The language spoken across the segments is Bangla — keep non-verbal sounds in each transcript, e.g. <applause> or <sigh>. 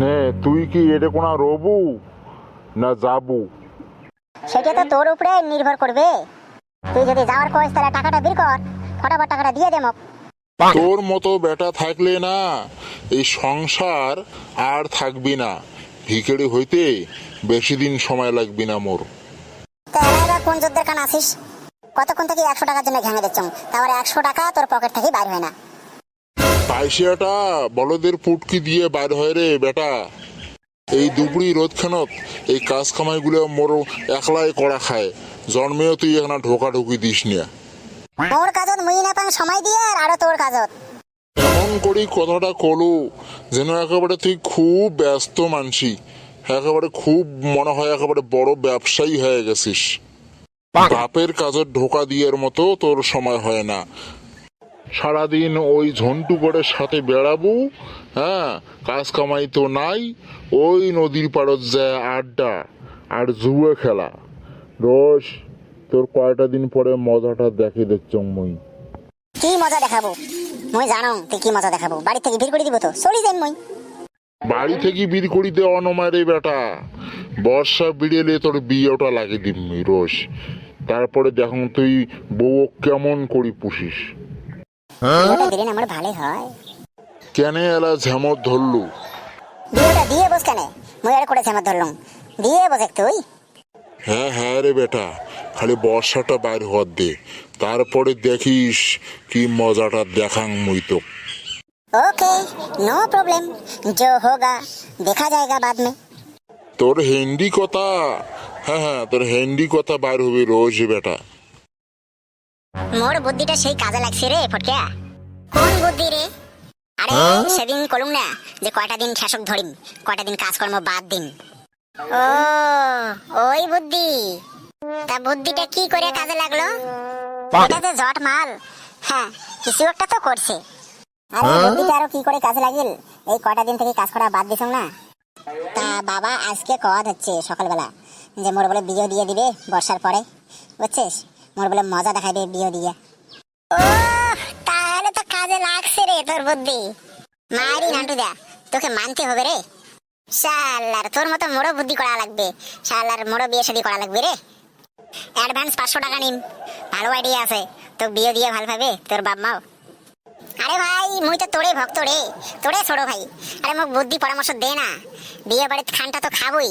নে তুই কি এটা কোনো রবু না যাবু? সেটা তো তোর উপরে নির্ভর করবে। তুই যদি যাওয়ার কইস তাহলে টাকাটা বের কর। ফটাফট টাকাটা দিয়ে দে মোক। তোর মতো বেটা থাকলে না এই সংসার আর থাকবি না। ভিখারি হইতে বেশি দিন সময় লাগবি না মোর। তাহলে কোন যুদ্ধের কান আসিস কতক্ষণ থেকে একশো টাকার জন্য ঘেঙে দিচ্ছ তারপরে একশো টাকা তোর পকেট থেকে বাইর হয় না। পাইসিয়াটা বলদের পুটকি দিয়ে বাইর হয় রে বেটা। এই দুপুরি রোদ খানত এই কাজ কামাইগুলো মোর একলাই করা খায়। জন্মেও তুই এখানে ঢোকা ঢুকি দিস নিয়া মোর কাজত মুই না পাং সময় দিয়ে আর আরও তোর কাজত। এমন করি কথাটা কলু যেন একেবারে তুই খুব ব্যস্ত মানসি একেবারে খুব মনে হয় একেবারে বড় ব্যবসায়ী হয়ে গেছিস। বাপের কাজের ঢোকা দিয়ের মতো তোর সময় হয় না। সারাদিন ওই ঝন্টু করে সাথে বেড়াবো হ্যাঁ কাজ কামাই তো নাই ওই নদীর পাড়ত যায় আড্ডা আর জুয়ে খেলা। রোজ তোর কয়টা দিন পরে মজাটা দেখে দেখছ মুই কি মজা দেখাবো? মুই জানো তুই কি মজা দেখাবো। বাড়ি থেকে ভিড় করে দিব তো চলি যাই মুই। বাড়ি থেকে বিড় করি দেওয়া নমায় রে বেটা। বর্ষা বিড়েলে তোর বিয়েটা লাগে দিবি রোজ তারপরে দেখুন তুই বউ কেমন করি পুষিস। ধরলু? করে দিয়ে হ্যাঁ হ্যাঁ রে বেটা। খালি বর্ষাটা বাইর হওয়ার দে। তারপরে দেখিস কি মজাটা দেখাং মুই তো ওকে নো প্রবলেম জো হোগা দেখা যায়গা বাদ মে। তোর হিন্দি কথা? হ্যাঁ হ্যাঁ তোর হিন্দি কথা বাইর হবে রোজ বেটা। মোর বুদ্ধিটা সেই কাজে লাগছে রে ফটকিয়া কোন বুদ্ধি রে? আরে সেদিন কলুম না যে কয়টা দিন ঠেসক ধরিম কয়টা দিন কাজকর্ম বাদ দিন ও ওই বুদ্ধি। তা বুদ্ধিটা কি করে কাজে লাগল? এটা তো জট মাল। হ্যাঁ কিছু একটা তো করছে। আরে বুদ্ধিটা আরও কি করে কাজে লাগিল? এই কয়টা দিন থেকে কাজ করা বাদ দিছ না? তা বাবা আজকে কওয়াত হচ্ছে সকালবেলা যে মোর বলে বিয়ে দিয়ে দিবে বর্ষার পরে। বুঝছিস? মোর বলে মজা দেখাবে বিয়ে দিয়ে। ও তাহলে তো কাজে লাগছে রে তোর বুদ্ধি। মারি নান্টু দা, তোকে মানতে হবে রে। শালার, তোর মতো মোড়ো বুদ্ধি করা লাগবে। শালার মোড়ো বিয়ে শাদি করা লাগবে রে। অ্যাডভান্স পাঁচশো টাকা নিন ভালো আইডিয়া আছে। তো বিয়ে দিয়ে ভালো পাবে, তোর বাপ মাও। আরে ভাই, মুই তো তোরে ভক্ত রে। তোরে ছোড়ো ভাই। আরে মোক বুদ্ধি পরামর্শ দে না। বিয়ে বাড়িতে খানটা তো খাবই।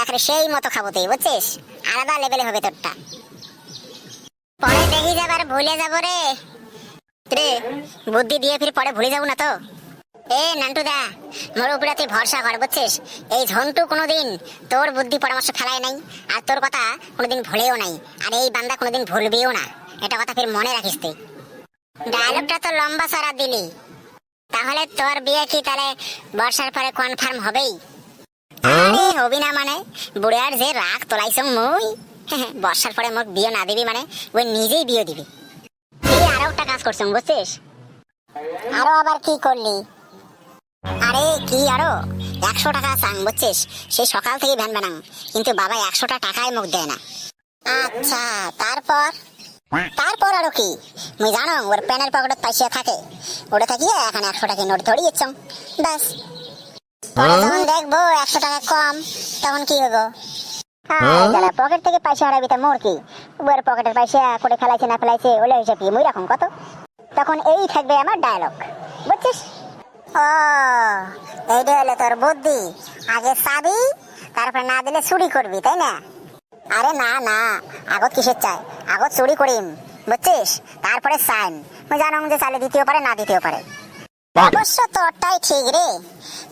একেবারে সেই মতো খাব তুই, বুঝছিস? আলাদা লেভেলে হবে তোরটা। পরে দেখি যাবার ভুলে যাব রে। রে বুদ্ধি দিয়ে ফির পরে ভুলে যাব না তো? এ নান্টু দা মোর উপরে তুই ভরসা কর বুঝছিস? এই ঝন্টু কোনোদিন তোর বুদ্ধি পরামর্শ ফেলায় নাই আর তোর কথা কোনোদিন ভুলেও নাই আর এই বান্দা কোনোদিন ভুলবেও না। এটা কথা ফির মনে রাখিস তুই। ডায়লগটা তো লম্বা সারা দিলি। তাহলে তোর বিয়ে কি তাহলে বর্ষার পরে কনফার্ম হবেই? আরে হবি না মানে বুড়ার যে রাগ তোলাইছ মুই। <laughs> বর্ষার পরে মোক বিয়ে না দিবি মানে ওই নিজেই বিয়ে দিবি। এই আরও একটা কাজ করছ, বুঝছিস? আরও আবার কি করলি? আরে কি আরও? একশো টাকা চাং, বুঝছিস? সেই সকাল থেকে ভ্যান বানাং কিন্তু বাবা একশোটা টাকায় মুখ দেয় না। আচ্ছা তারপর? তারপর আরও কি? মুই জানো ওর প্যানের পকেটে পয়সা থাকে। ওটা থাকিয়ে এখন একশো টাকা নোট ধরিয়ে ইচ্ছম ব্যাস। যখন দেখব একশো টাকা কম, তখন কি হব পকেট থেকে পয়সা হারাবি তা মোর কি? পকেটের পয়সা করে ফেলাইছে না ফেলাইছে ওলে হিসাব কি মুই কত? তখন এই থাকবে আমার ডায়লগ বুঝছিস? ও এইটা হলো তোর বুদ্ধি। আগে চাবি তারপর না দিলে চুরি করবি তাই না? আরে না না আগত কিসের চাই? আগত চুরি করিম বুঝছিস? তারপরে সাইন মুই জানো যে চালে দিতেও পারে না দিতেও পারে। অবশ্য তোরটাই ঠিক রে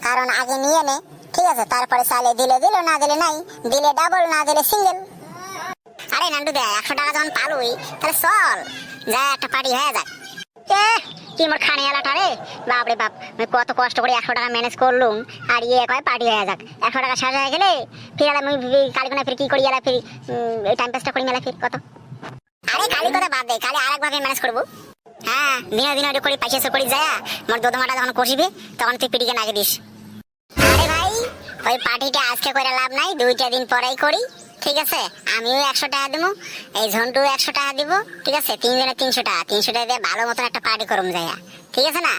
কারণ আগে নিয়ে নে। ঠিক আছে, তারপরে চালে দিলে দিল, না দিলে নাই। দিলে ডাবল না দিলে সিঙ্গেল আরে নান্টু দে, একশো টাকা যখন পালুই, তাহলে চল, যা একটা পার্টি হয়ে যাক। কি? মোর রে? বাপরে বাপ কত কষ্ট করে একশো টাকা ম্যানেজ করলুম, আর ইয়ে কয় পার্টি হয়ে যাক। একশো টাকা শেষ হয়ে গেলে আমি কি করি এলা টাইম পাসটা করি মেলা কত? আরে কথা বাদ দে, কালি আরেক ভাবে ম্যানেজ করব। হ্যাঁ দিনে দিনে করি যায় মোর দোদমাটা যখন কষিবে, তখন তুই পিটিকে নাগে দিস। আরে ওই পার্টিটা আজকে করে লাভ নাই দুইটা দিন পরেই করি ঠিক আছে? আমিও একশো টাকা দেবো এই ঝন্টু একশো টাকা দিব ঠিক আছে? তিনজনে তিনশো টাকা তিনশো টাকা দিয়ে ভালো মতন একটা পার্টি করুম যাইয়া ঠিক আছে না?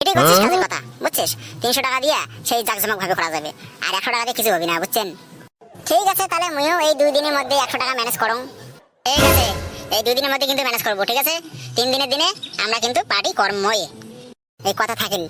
এটাই করছিস কাজের কথা বুঝছিস? তিনশো টাকা দিয়া সেই জাকজমক ভাবে করা যাবে আর একশো টাকা দিয়ে কিছু হবি না বুঝছেন? ঠিক আছে তাহলে মুইও এই দুই দিনের মধ্যে একশো টাকা ম্যানেজ করুন ঠিক আছে এই দুই দিনের মধ্যে কিন্তু ম্যানেজ করব ঠিক আছে? তিন দিনের দিনে আমরা কিন্তু পার্টি কর্মই। এই কথা থাকিল